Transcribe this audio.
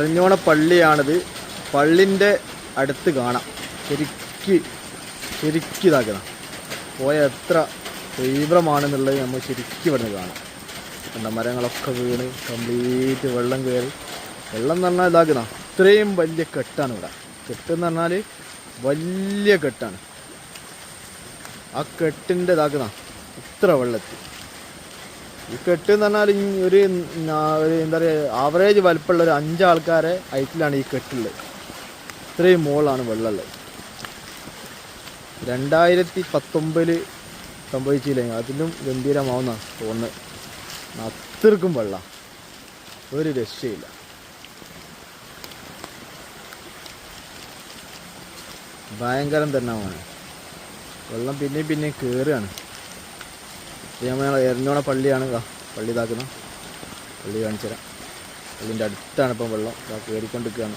എറിഞ്ഞോണ പള്ളിയാണിത്. പള്ളിന്റെ അടുത്ത് കാണാം. ശരിക്ക് ശരിക്ക് ഇതാക്കണം. പോയ എത്ര തീവ്രമാണെന്നുള്ളത് നമ്മൾ ശരിക്കും ഇവിടുന്ന് കാണാം. കണ്ട മരങ്ങളൊക്കെ വീണ് കംപ്ലീറ്റ് വെള്ളം കയറി. വെള്ളം എന്ന് പറഞ്ഞാൽ ഇതാക്കുന്ന ഇത്രയും വലിയ കെട്ടാണ് ഇവിടെ. കെട്ട് എന്ന് പറഞ്ഞാൽ വലിയ കെട്ടാണ്. ആ കെട്ടിന്റെ ഇതാക്കുന്ന ഇത്ര വെള്ളത്തിൽ. ഈ കെട്ട് എന്ന് പറഞ്ഞാൽ ഒരു ഒരു എന്താ പറയുക ആവറേജ് വലിപ്പമുള്ള ഒരു അഞ്ചാൾക്കാരെ ഹൈറ്റിലാണ് ഈ കെട്ടുള്ളത്. ഇത്രയും മോളാണ് വെള്ളമുള്ളത്. രണ്ടായിരത്തി പത്തൊമ്പതിൽ സംഭവിച്ചില്ലേ? അതിലും ഗംഭീരമാവുന്ന തോന്നുന്നത് അത്രക്കും വെള്ളം. ഒരു രക്ഷയില്ല. ഭയങ്കരം തന്നെ വെള്ളം പിന്നെയും പിന്നെയും കയറുകയാണ് ഇത് എറിഞ്ഞോണ പള്ളിയാണ് പള്ളി ഇതാക്കുന്നത് പള്ളി കാണിച്ചു തരാം പള്ളിന്റെ അടുത്താണ് ഇപ്പം വെള്ളം. കയറിക്കൊണ്ടിരിക്കുകയാണ്